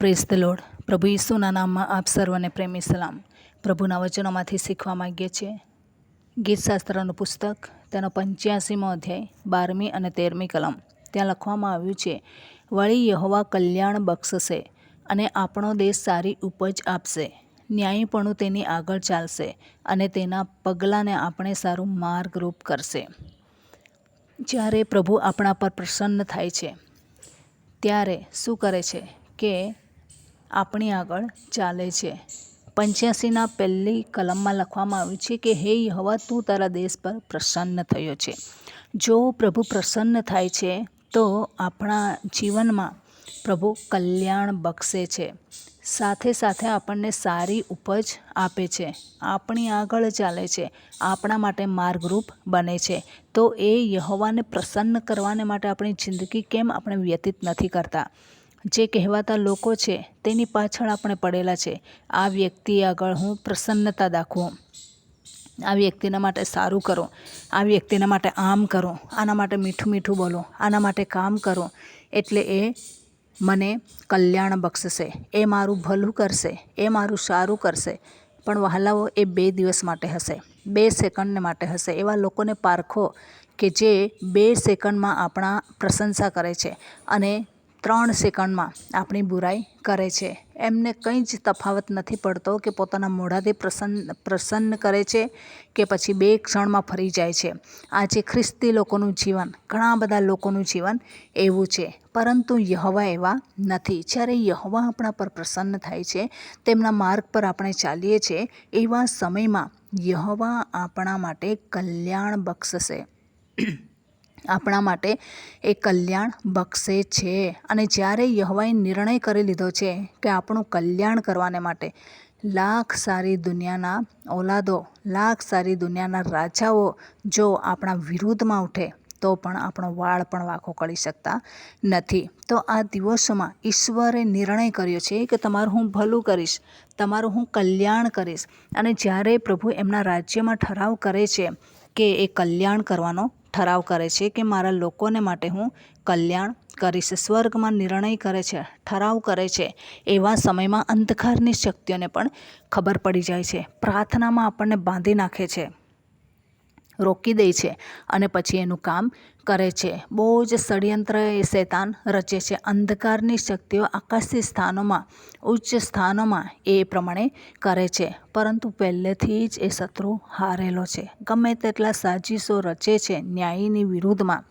Press the load પ્રભુ ઈસુના નામમાં આપ સર્વને પ્રેમી સલામ. પ્રભુના વચનોમાંથી શીખવા માગીએ છીએ. ગીતશાસ્ત્રનું પુસ્તક, તેનો પંચ્યાસીમો અધ્યાય, બારમી અને તેરમી કલમ. ત્યાં લખવામાં આવ્યું છે, વળી યહોવા કલ્યાણ બક્ષશે અને આપણો દેશ સારી ઉપજ આપશે. ન્યાયીપણું તેની આગળ ચાલશે અને તેના પગલાંને આપણે સારું માર્ગરૂપ કરશે. જ્યારે પ્રભુ આપણા પર પ્રસન્ન થાય છે, ત્યારે શું કરે છે કે આપણી આગળ ચાલે છે. પંચ્યાસીના પહેલી કલમમાં લખવામાં આવ્યું છે કે, હે હવા તું તારા દેશ પર પ્રસન્ન થયો છે. જો પ્રભુ પ્રસન્ન થાય છે, તો આપણા જીવનમાં પ્રભુ કલ્યાણ બક્ષે છે. સાથે સાથે આપણને સારી ઉપજ આપે છે. આપણી આગળ ચાલે છે. આપણા માટે માર્ગરૂપ બને છે. તો એ યહોવાને પ્રસન્ન કરવાને માટે આપણી જિંદગી કેમ આપણે વ્યતીત નથી કરતા? જે કહેવાતા લોકો છે, તેની પાછળ આપણે પડેલા છે. આ વ્યક્તિ આગળ હું પ્રસન્નતા દાખવું. આ વ્યક્તિના માટે સારું કરો. આ વ્યક્તિના માટે આમ કરો. આના માટે મીઠું મીઠું બોલો. આના માટે કામ કરો. એટલે એ મને કલ્યાણ બક્ષશે. એ મારું ભલું કરશે. એ મારું સારું કરશે. પણ વહાલાઓ, એ બે દિવસ માટે હશે. બે સેકન્ડને માટે હશે. એવા લોકોને પારખો કે જે બે સેકન્ડમાં આપણા પ્રશંસા કરે છે. અને ત્રણ સેકન્ડમાં આપણી બુરાઈ કરે છે. એમને કંઈ જ તફાવત નથી પડતો કે પોતાના મોઢાથી પ્રસન્ન પ્રસન્ન કરે છે કે પછી બે ક્ષણમાં ફરી જાય છે. આજે ખ્રિસ્તી લોકોનું જીવન, ઘણા બધા લોકોનું જીવન એવું છે. પરંતુ યહવા એવા નથી. જ્યારે યહવા આપણા પર પ્રસન્ન થાય છે, તેમના માર્ગ પર આપણે ચાલીએ છીએ, એવા સમયમાં યહવા આપણા માટે કલ્યાણ બક્ષશે. આપણા માટે એ કલ્યાણ બક્ષે છે. અને જ્યારે યહવાએ નિર્ણય કરી લીધો છે કે આપણું કલ્યાણ કરવાને માટે લાખ સારી દુનિયાના ઓલાદો લાખ સારી દુનિયાના રાજાઓ જો આપણા વિરુદ્ધમાં ઉઠે, તો પણ આપણો વાળ પણ વાંકો કરી શકતા નથી. તો આ દિવસોમાં ઈશ્વરે નિર્ણય કર્યો છે કે તમારું હું ભલું કરીશ, તમારું હું કલ્યાણ કરીશ. અને જ્યારે પ્રભુ એમના રાજ્યમાં ઠરાવ કરે છે કે એ કલ્યાણ કરવાનો ઠરાવ કરે છે કે મારા લોકોને માટે હું કલ્યાણ કરીશ, સ્વર્ગમાં નિર્ણય કરે છે, ઠરાવ કરે છે. એવા સમયમાં અંધકારની શક્તિઓને પણ ખબર પડી જાય છે. પ્રાર્થનામાં આપણને બાંધી નાખે છે. રોકી દે છે અને પછી એનું કામ કરે છે. બહુ જ ષડયંત્ર એ શૈતાન રચે છે. અંધકારની શક્તિઓ આકાશી સ્થાનોમાં, ઉચ્ચ સ્થાનોમાં એ પ્રમાણે કરે છે. પરંતુ પહેલેથી જ એ શત્રુ હારેલો છે. ગમે તેટલા સાજીશો રચે છે ન્યાયની વિરુદ્ધમાં,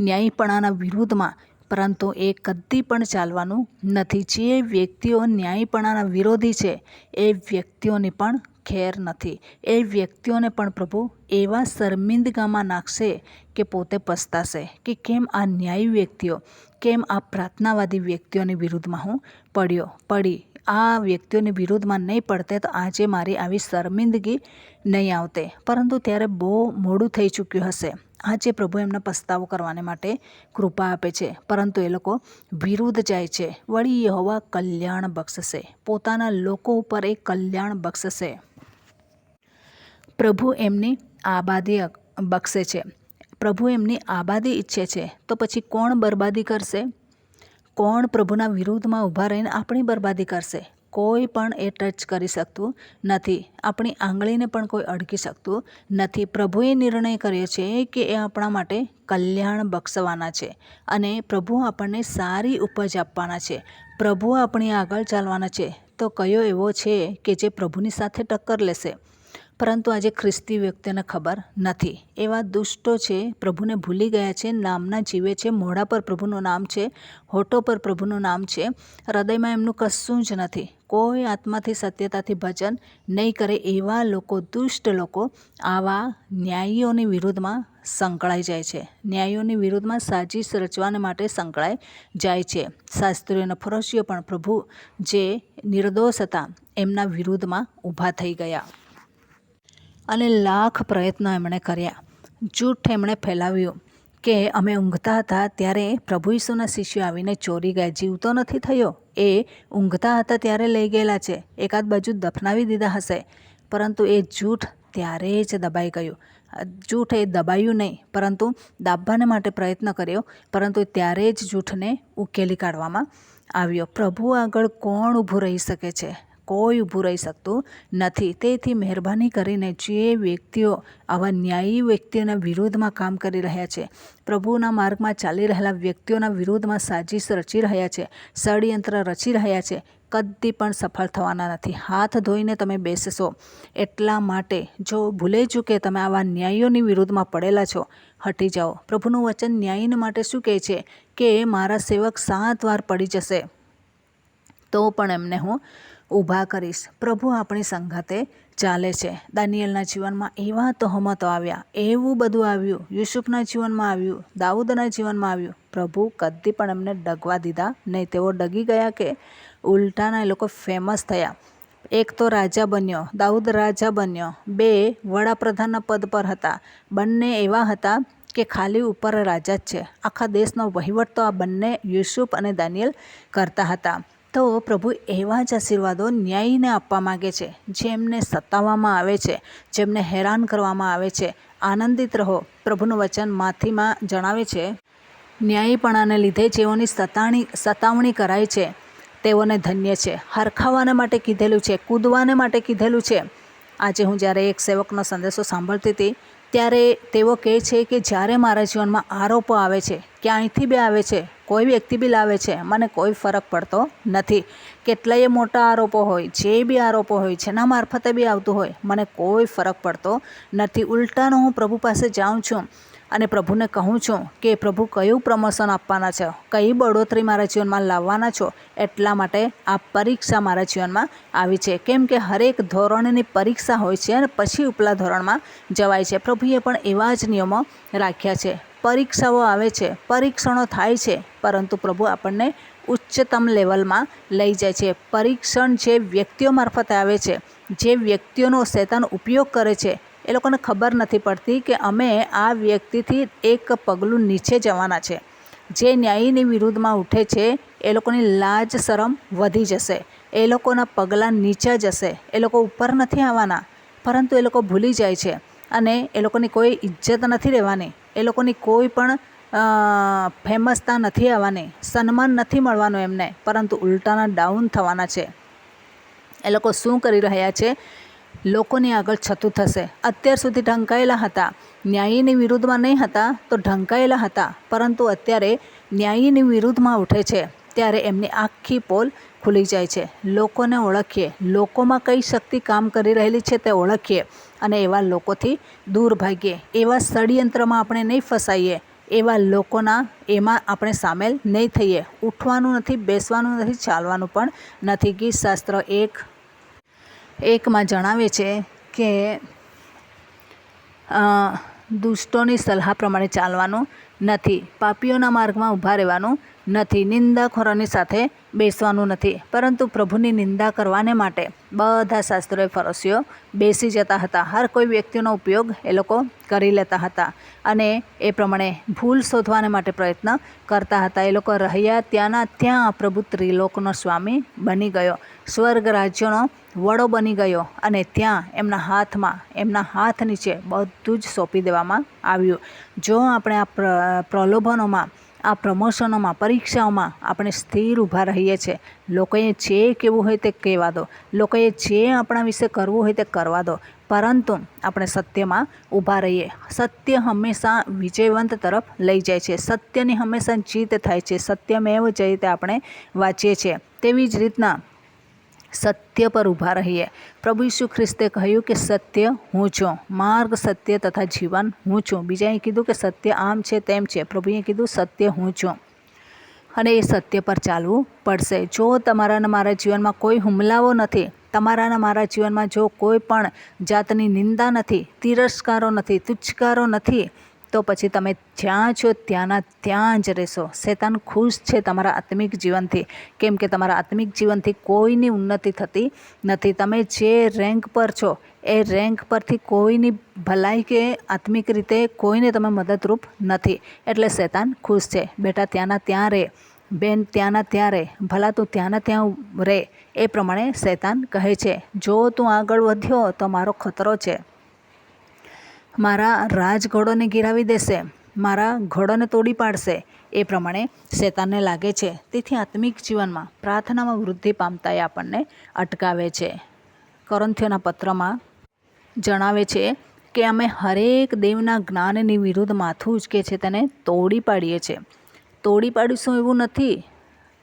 ન્યાયપણાના વિરુદ્ધમાં, પરંતુ એ કદી પણ ચાલવાનું નથી. જે વ્યક્તિઓ ન્યાયપણાના વિરોધી છે, એ વ્યક્તિઓની પણ ખેર નથી. એ વ્યક્તિઓને પણ પ્રભુ એવા શર્મિંદગામાં નાખશે કે પોતે પસ્તાશે કે કેમ આ ન્યાયી વ્યક્તિઓ, કેમ આ પ્રાર્થનાવાદી વ્યક્તિઓની વિરુદ્ધમાં હું પડ્યો, પડી. આ વ્યક્તિઓની વિરુદ્ધમાં નહીં પડતે તો આજે મારી આવી શર્મિંદગી નહીં આવતે. પરંતુ ત્યારે બહુ મોડું થઈ ચૂક્યું હશે. આજે પ્રભુ એમને પસ્તાવો કરવાને માટે કૃપા આપે છે. પરંતુ એ લોકો વિરુદ્ધ જાય છે. વળી યહોવા કલ્યાણ બક્ષશે. પોતાના લોકો ઉપર એ કલ્યાણ બક્ષશે. પ્રભુ એમની આબાદી બક્ષે છે. પ્રભુ એમની આબાદી ઈચ્છે છે. તો પછી કોણ બરબાદી કરશે? કોણ પ્રભુના વિરુદ્ધમાં ઊભા રહીને આપણી બરબાદી કરશે? કોઈ પણ એ ટચ કરી શકતું નથી. આપણી આંગળીને પણ કોઈ અડકી શકતું નથી. પ્રભુએ નિર્ણય કર્યો છે કે એ આપણા માટે કલ્યાણ બક્ષવાના છે અને પ્રભુ આપણને સારી ઉપજ આપવાના છે. પ્રભુ આપણી આગળ ચાલવાના છે. તો કયો એવો છે કે જે પ્રભુની સાથે ટક્કર લેશે? પરંતુ આજે ખ્રિસ્તી વ્યક્તિને ખબર નથી. એવા દુષ્ટો છે, પ્રભુને ભૂલી ગયા છે, નામના જીવે છે, મોઢા પર પ્રભુનું નામ છે, હોઠો પર પ્રભુનું નામ છે, હૃદયમાં એમનું કશું જ નથી. કોઈ આત્માથી સત્યતાથી ભજન નહીં કરે એવા લોકો, દુષ્ટ લોકો, આવા ન્યાયીઓની વિરુદ્ધમાં સંકળાઈ જાય છે. ન્યાયીઓની વિરુદ્ધમાં સાજીશ રચવાને માટે સંકળાઈ જાય છે. શાસ્ત્રીઓના ફરશીઓ પણ પ્રભુ જે નિર્દોષ હતા, એમના વિરુદ્ધમાં ઊભા થઈ ગયા. અને લાખ પ્રયત્નો એમણે કર્યા. જૂઠ એમણે ફેલાવ્યું કે અમે ઊંઘતા હતા ત્યારે પ્રભુ ઈસુના શિષ્યો આવીને ચોરી ગયા જીવતો નથી થયો? એ ઊંઘતા હતા ત્યારે લઈ ગયેલા છે. એકાદ બાજુ દફનાવી દીધા હશે. પરંતુ એ જૂઠ ત્યારે જ દબાઈ ગયું. જૂઠ એ દબાયું નહીં, પરંતુ દાબવાને માટે પ્રયત્ન કર્યો, પરંતુ ત્યારે જ જૂઠને ઉકેલી કાઢવામાં આવ્યો. પ્રભુ આગળ કોણ ઊભું રહી શકે છે? કોઈ ઊભું રહી શકતું નથી. તેથી મહેરબાની કરીને જે વ્યક્તિઓ આવા ન્યાયી વ્યક્તિઓના વિરોધમાં કામ કરી રહ્યા છે, પ્રભુના માર્ગમાં ચાલી રહેલા વ્યક્તિઓના વિરોધમાં સાજીશ રચી રહ્યા છે, ષડયંત્ર રચી રહ્યા છે, કદી પણ સફળ થવાના નથી. હાથ ધોઈને તમે બેસશો. એટલા માટે જો ભૂલે ચૂકે તમે આવા ન્યાયોની વિરુદ્ધમાં પડેલા છો, હટી જાઓ. પ્રભુનું વચન ન્યાયીને માટે શું કહે છે કે, મારા સેવક સાત વાર પડી જશે, તો પણ એમને હું ઊભા કરીશ. પ્રભુ આપણી સંગાતે ચાલે છે. દાનિયલના જીવનમાં એવા તહોમતો આવ્યા. એવું બધું આવ્યું. યુસુફના જીવનમાં આવ્યું. દાઉદના જીવનમાં આવ્યું. પ્રભુ કદી પણ એમને ડગવા દીધા નહીં. તેઓ ડગી ગયા કે ઉલટાના એ લોકો ફેમસ થયા. એક તો રાજા બન્યો. દાઉદ રાજા બન્યો. બે વડાપ્રધાનના પદ પર હતા. બંને એવા હતા કે ખાલી ઉપર રાજા જ છે. આખા દેશનો વહીવટ તો આ બંને યુસુફ અને દાનિયલ કરતા હતા. તો પ્રભુ એવા જ આશીર્વાદો ન્યાયીને આપવા માગે છે, જેમને સતાવવામાં આવે છે, જેમને હેરાન કરવામાં આવે છે. આનંદિત રહો, પ્રભુનું વચન માથીમાં જણાવે છે. ન્યાયીપણાને લીધે જેઓની સતાણી, સતાવણી કરાય છે, તેઓને ધન્ય છે. હરખાવાને માટે કીધેલું છે, કૂદવાને માટે કીધેલું છે. આજે હું જ્યારે એક સેવકનો સંદેશો સાંભળતી હતી, ત્યારે તેઓ કહે છે કે જ્યારે મારા જીવનમાં આરોપો આવે છે, ક્યાંયથી બે આવે છે? કોઈ વ્યક્તિ બી લાવે છે, મને કોઈ ફરક પડતો નથી. કેટલાય મોટા આરોપો હોય, જે બી આરોપો હોય છે એના મારફતે બી આવતું હોય, મને કોઈ ફરક પડતો નથી. ઉલટાનો હું પ્રભુ પાસે જાઉં છું અને પ્રભુને કહું છું કે, પ્રભુ, કયું પ્રમોશન આપવાના છે? કઈ બળોતરી મારા જીવનમાં લાવવાના છો? એટલા માટે આ પરીક્ષા મારા જીવનમાં આવી છે. કેમ કે હરેક ધોરણની પરીક્ષા હોય છે અને પછી ઉપલા ધોરણમાં જવાય છે. પ્રભુએ પણ એવા જ નિયમો રાખ્યા છે. પરીક્ષાઓ આવે છે, પરીક્ષણો થાય છે, પરંતુ પ્રભુ આપણને ઉચ્ચતમ લેવલમાં લઈ જાય છે. પરીક્ષણ જે વ્યક્તિઓ મારફતે આવે છે, જે વ્યક્તિઓનો શેતાન ઉપયોગ કરે છે, એ લોકોને ખબર નથી પડતી કે અમે આ વ્યક્તિથી એક પગલું નીચે જવાના છે. જે ન્યાયની વિરુદ્ધમાં ઉઠે છે, એ લોકોની લાજ, શરમ વધી જશે. એ લોકોના પગલાં નીચા જશે. એ લોકો ઉપર નથી આવવાના, પરંતુ એ લોકો ભૂલી જાય છે. અને એ લોકોની કોઈ ઇજ્જત નથી રહેવાની. એ લોકોની કોઈ પણ ફેમસતા નથી આવવાની. સન્માન નથી મળવાનું એમને. પરંતુ ઉલટાના ડાઉન થવાના છે. એ લોકો શું કરી રહ્યા છે? લોકોની આગળ છતું થશે. અત્યાર સુધી ઢંકાયેલા હતા. ન્યાયીની વિરુદ્ધમાં નહીં હતા તો ઢંકાયેલા હતા. પરંતુ અત્યારે ન્યાયીની વિરુદ્ધમાં ઉઠે છે. ત્યારે એમની આખી પોલ ખુલી જાય છે. લોકોને ઓળખીએ. લોકોમાં કઈ શક્તિ કામ કરી રહેલી છે તે ઓળખીએ અને એવા લોકોથી દૂર ભાગીએ. એવા ષડયંત્રમાં આપણે નહીં ફસાઈએ. એવા લોકોના એમાં આપણે સામેલ નહીં થઈએ. ઉઠવાનું નથી, બેસવાનું નથી, ચાલવાનું પણ નથી ગીત શાસ્ત્ર એક, એકમાં જણાવે છે કે દુષ્ટોની સલાહ પ્રમાણે ચાલવાનું નથી. પાપીઓના માર્ગમાં ઊભા રહેવાનું નથી. નિંદાખોરોની સાથે બેસવાનું નથી. પરંતુ પ્રભુની નિંદા કરવાને માટે બધા શાસ્ત્રોએ ફરસીઓ બેસી જતા હતા. હર કોઈ વ્યક્તિનો ઉપયોગ એ લોકો કરી લેતા હતા અને એ પ્રમાણે ભૂલ શોધવાને માટે પ્રયત્ન કરતા હતા. એ લોકો રહ્યા ત્યાંના ત્યાં પ્રભુ ત્રિલોકનો સ્વામી બની ગયો. સ્વર્ગ રાજ્યનો વડો બની ગયો અને ત્યાં એમના હાથમાં, એમના હાથ નીચે બધું જ સોંપી દેવામાં આવ્યું. જો આપણે આ પ્રલોભનોમાં, આ પ્રમોશનોમાં, પરીક્ષાઓમાં આપણે સ્થિર ઊભા રહીએ છીએ, લોકોએ જે કેવું હોય તે કહેવા દો. લોકોએ જે આપણા વિશે કરવું હોય તે કરવા દો. પરંતુ આપણે સત્યમાં ઊભા રહીએ. સત્ય હંમેશા વિજયવંત તરફ લઈ જાય છે. સત્યની હંમેશા જીત થાય છે. સત્યમેવ જયતે આપણે વાંચીએ છીએ. તેવી જ રીતના સત્ય પર ઊભા રહીએ. પ્રભુ ઈસુ ખ્રિસ્તે કહ્યું કે સત્ય હું છું, માર્ગ સત્ય તથા જીવન હું છું. બીજાએ કીધું કે સત્ય આમ છે તેમ છે. પ્રભુએ કીધું સત્ય હું છું. અને એ સત્ય પર ચાલવું પડશે. જો તમારાને મારા જીવનમાં કોઈ હુમલાઓ નથી તમારાના મારા જીવનમાં જો કોઈ પણ જાતની નિંદા નથી, તિરસ્કારો નથી, તુચ્છકારો નથી તો પછી તમે જ્યાં છો ત્યાંના ત્યાં જ રહેશો. શેતાન ખુશ છે તમારા આત્મિક જીવનથી. કેમ કે તમારા આત્મિક જીવનથી કોઈની ઉન્નતિ થતી નથી. તમે જે રેન્ક પર છો, એ રેન્ક પરથી કોઈની ભલાઈ કે આત્મિક રીતે કોઈને તમે મદદરૂપ નથી. એટલે શેતાન ખુશ છે. બેટા, ત્યાંના ત્યાં રહે બેન, ત્યાંના ત્યાં રહે ભલા તું ત્યાંના ત્યાં રહે એ પ્રમાણે શેતાન કહે છે. જો તું આગળ વધ્યો તો મારો ખતરો છે. મારા રાજઘોડોને ગિરાવી દેશે, મારા ઘોડોને તોડી પાડશે, એ પ્રમાણે શેતાનને લાગે છે. તેથી આત્મિક જીવનમાં પ્રાર્થનામાં વૃદ્ધિ પામતા એ આપણને અટકાવે છે. કરંથિયોના પત્રમાં જણાવે છે કે અમે હરેક દેવના જ્ઞાનની વિરુદ્ધ માથું ઉચકે છે, તેને તોડી પાડીએ છીએ તોડી પાડીશું એવું નથી.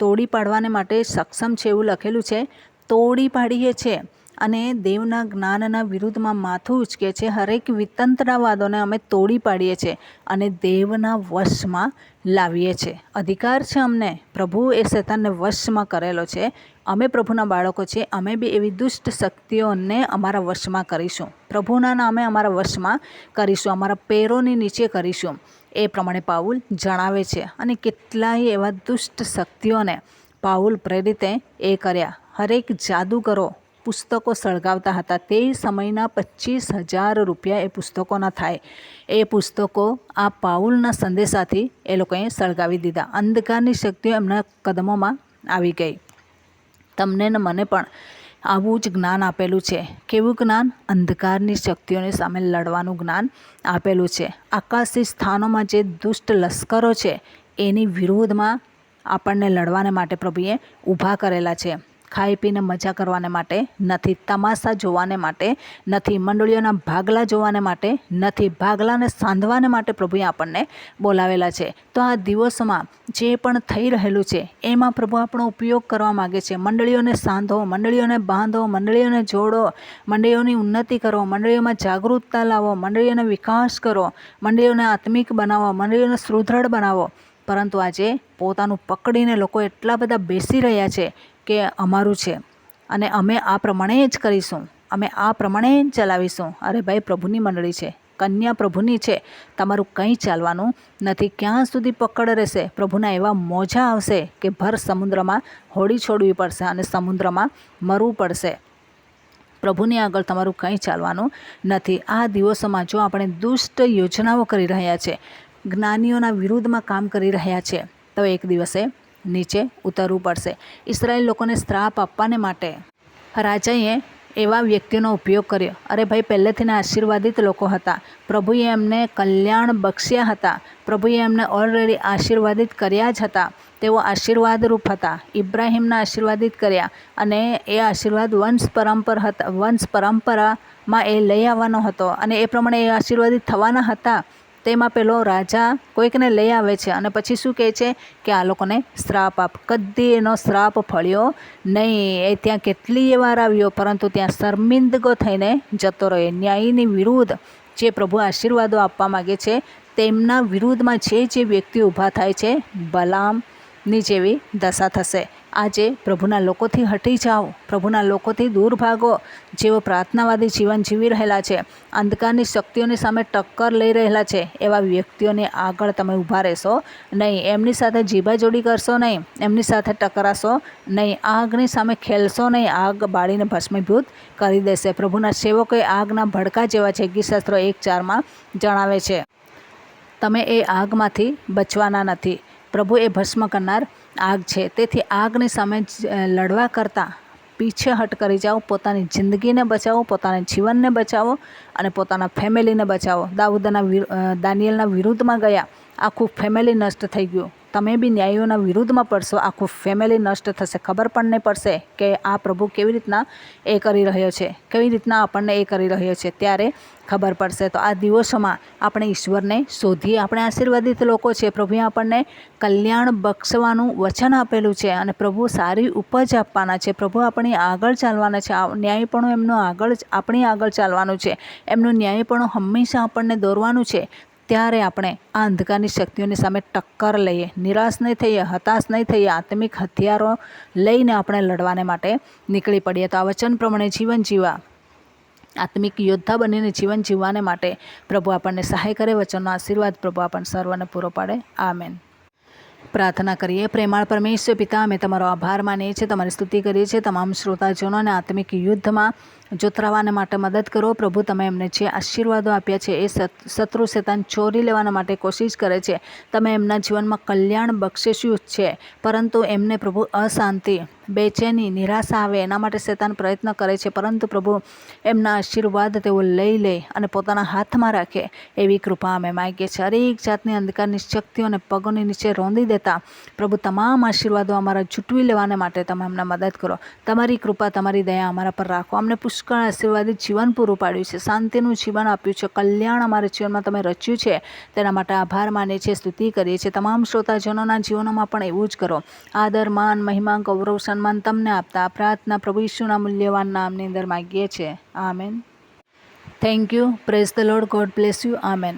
તોડી પાડવાને માટે સક્ષમ છે એવું લખેલું છે. તોડી પાડીએ છીએ અને દેવના જ્ઞાનના વિરુદ્ધમાં માથું ઉચકે છે. હરેક વિતંત્રવાદોને અમે તોડી પાડીએ છીએ અને દેવના વશમાં લાવીએ છીએ. અધિકાર છે અમને. પ્રભુ એ શેતાનને વશમાં કરેલો છે. અમે પ્રભુના બાળકો છીએ. અમે બી એવી દુષ્ટ શક્તિઓને અમારા વશમાં કરીશું. પ્રભુના નામે અમારા વશમાં કરીશું. અમારા પેરોની નીચે કરીશું. એ પ્રમાણે પાઉલ જણાવે છે. અને કેટલાય એવા દુષ્ટ શક્તિઓને પાઉલ પ્રેરિતે એ કર્યા. હરેક જાદુગરો પુસ્તકો સળગાવતા હતા. તે સમયના પચીસ હજાર રૂપિયા એ પુસ્તકોના થાય. એ પુસ્તકો આ પાઉલના સંદેશાથી એ લોકોએ સળગાવી દીધા. અંધકારની શક્તિઓ એમના કદમોમાં આવી ગઈ. તમને ને મને પણ આવું જ જ્ઞાન આપેલું છે. કેવું જ્ઞાન? અંધકારની શક્તિઓની સામે લડવાનું જ્ઞાન આપેલું છે. આકાશી સ્થાનોમાં જે દુષ્ટ લશ્કરો છે, એની વિરોધમાં આપણને લડવાને માટે પ્રભુએ ઊભા કરેલા છે. ખાઈ પીને મજા કરવાને માટે, નથી તમાશા જોવાને માટે, નથી મંડળીઓના ભાગલા જોવાને માટે, નથી ભાગલાને સાંધવાને માટે પ્રભુએ આપણને બોલાવેલા છે. તો આ દિવસોમાં જે પણ થઈ રહેલું છે, એમાં પ્રભુ આપણો ઉપયોગ કરવા માગે છે. મંડળીઓને સાંધો, મંડળીઓને બાંધો, મંડળીઓને જોડો, મંડળીઓની ઉન્નતિ કરો, મંડળીઓમાં જાગૃતતા લાવો, મંડળીઓને વિકાસ કરો, મંડળીઓને આત્મિક બનાવો, મંડળીઓને સુદૃઢ બનાવો. પરંતુ આજે પોતાનું પકડીને લોકો એટલા બધા બેસી રહ્યા છે કે અમારું છે. અને અમે આ પ્રમાણે જ કરીશું. અમે આ પ્રમાણે જ ચલાવીશું. અરે ભાઈ, પ્રભુની મંડળી છે. કન્યા પ્રભુની છે. તમારું કંઈ ચાલવાનું નથી. ક્યાં સુધી પકડ રહેશે? પ્રભુના એવા મોજા આવશે કે ભર સમુદ્રમાં હોડી છોડવી પડશે અને સમુદ્રમાં મરવું પડશે. પ્રભુની આગળ તમારું કંઈ ચાલવાનું નથી. આ દિવસોમાં જો આપણે દુષ્ટ યોજનાઓ કરી રહ્યા છે, જ્ઞાનીઓના વિરુદ્ધમાં કામ કરી રહ્યા છે, તો એક દિવસે નીચે ઉતરવું પડશે. ઇસરાયેલ લોકોને શ્રાપ આપવાને માટે રાજાએ એવા વ્યક્તિનો ઉપયોગ કર્યો. અરે ભાઈ, પહેલેથીને આશીર્વાદિત લોકો હતા. પ્રભુએ એમને કલ્યાણ બક્ષ્યા હતા. પ્રભુએ એમને ઓલરેડી આશીર્વાદિત કર્યા જ હતા. તેઓ આશીર્વાદરૂપ હતા. ઇબ્રાહિમના આશીર્વાદિત કર્યા અને એ આશીર્વાદ વંશ પરંપરા હતા, વંશ પરંપરામાં એ લઈ આવવાનો હતો અને એ પ્રમાણે એ આશીર્વાદિત થવાના હતા. તેમાં પેલો રાજા કોઈકને લઈ આવે છે અને પછી શું કહે છે કે આ લોકોને શ્રાપ આપ. કદી એનો શ્રાપ ફળ્યો નહીં. એ ત્યાં કેટલીય વાર આવ્યો, પરંતુ ત્યાં શર્મિંદગો થઈને જતો રહ્યો. ન્યાયની વિરુદ્ધ જે પ્રભુ આશીર્વાદો આપવા માગે છે, તેમના વિરુદ્ધમાં જે જે વ્યક્તિ ઊભા થાય છે, બલામની જેવી દશા થશે. આજે પ્રભુના લોકોથી હટી જાઓ. પ્રભુના લોકોથી દૂર ભાગો. જેઓ પ્રાર્થનાવાદી જીવન જીવી રહેલા છે, અંધકારની શક્તિઓની સામે ટક્કર લઈ રહેલા છે, એવા વ્યક્તિઓને આગળ તમે ઊભા રહેશો નહીં. એમની સાથે જીભાજોડી કરશો નહીં. એમની સાથે ટકરાશો નહીં. આગની સામે ખેલશો નહીં. આગ બાળીને ભસ્મીભૂત કરી દેશે. પ્રભુના સેવકોએ આગના ભડકા જેવા છે ગીતશાસ્ત્રો એક ચારમાં જણાવે છે. તમે એ આગમાંથી બચવાના નથી. પ્રભુ એ ભસ્મ કરનાર આગ છે. તેથી આગની સામે લડવા કરતાં પીછેહટ કરી જાઓ, પોતાની જિંદગીને બચાવો, પોતાના જીવનને બચાવો અને પોતાના ફેમિલીને બચાવો. દાઉદના દાનિયલના વિરુદ્ધમાં ગયા. આખું ફેમિલી નષ્ટ થઈ ગયું. તમે બી ન્યાયીઓના વિરુદ્ધમાં પડશો, આખું ફેમિલી નષ્ટ થશે. ખબર પણ નહીં પડશે કે આ પ્રભુ કેવી રીતના એ કરી રહ્યો છે. કેવી રીતના આપણને એ કરી રહ્યો છે ત્યારે ખબર પડશે. તો આ દિવસોમાં આપણે ઈશ્વરને શોધીએ. આપણે આશીર્વાદિત લોકો છે પ્રભુએ આપણને કલ્યાણ બક્ષવાનું વચન આપેલું છે અને પ્રભુ સારી ઉપજ આપવાના છે. પ્રભુ આપણી આગળ ચાલવાના છે. ન્યાયપણું એમનું આગળ આપણી આગળ ચાલવાનું છે. એમનું ન્યાયપણું હંમેશા આપણને દોરવાનું છે. ત્યારે આપણે આ અંધકારની શક્તિઓની સામે ટક્કર લઈએ, નિરાશ નહીં થઈએ, હતાશ નહીં થઈએ, આત્મિક હથિયારો લઈને આપણે લડવાને માટે નીકળી પડીએ. તો આ વચન પ્રમાણે જીવન જીવવા, આત્મિક યોદ્ધા બનીને જીવન જીવવાને માટે પ્રભુ આપણને સહાય કરે, વચનનો આશીર્વાદ પ્રભુ આપણને સર્વને પૂરો પાડે. આમેન. પ્રાર્થના કરીએ, પ્રેમાળ પરમેશ્વર પિતા, અમે તમારો આભાર માનીએ છીએ, તમારી સ્તુતિ કરીએ છીએ, તમામ શ્રોતાજનોને આત્મિક યુદ્ધમાં જોતરાવાને માટે મદદ કરો. પ્રભુ તમે એમને જે આશીર્વાદો આપ્યા છે એ શત્રુ શેતાન ચોરી લેવાના માટે કોશિશ કરે છે. તમે એમના જીવનમાં કલ્યાણ બક્ષિસ્યું છે, પરંતુ એમને પ્રભુ અશાંતિ, બેચેની નિરાશા આવે એના માટે શેતાન પ્રયત્ન કરે છે. પરંતુ પ્રભુ એમના આશીર્વાદ તેઓ લઈ લે અને પોતાના હાથમાં રાખે એવી કૃપા અમે માગીએ છીએ. હરેક જાતની અંધકારની શક્તિઓને પગોની નીચે રોંધી દેતા પ્રભુ તમામ આશીર્વાદો અમારા જૂટવી લેવાને માટે તમે અમને મદદ કરો. તમારી કૃપા, તમારી દયા અમારા પર રાખો. અમને પુષ્કળ આશીર્વાદિત જીવન પૂરું પાડ્યું છે, શાંતિનું જીવન આપ્યું છે, કલ્યાણ અમારા જીવનમાં તમે રચ્યું છે, તેના માટે આભાર માનીએ છીએ, સ્તુતિ કરીએ છીએ. તમામ શ્રોતાજનોના જીવનોમાં પણ એવું જ કરો. આદર, માન, મહિમા, ગૌરવ, સન્માન તમને આપતા પ્રાર્થના પ્રભુ ઈશ્વના મૂલ્યવાન નામની અંદર માગીએ છીએ. Amen. Thank you praise the lord God bless you amen.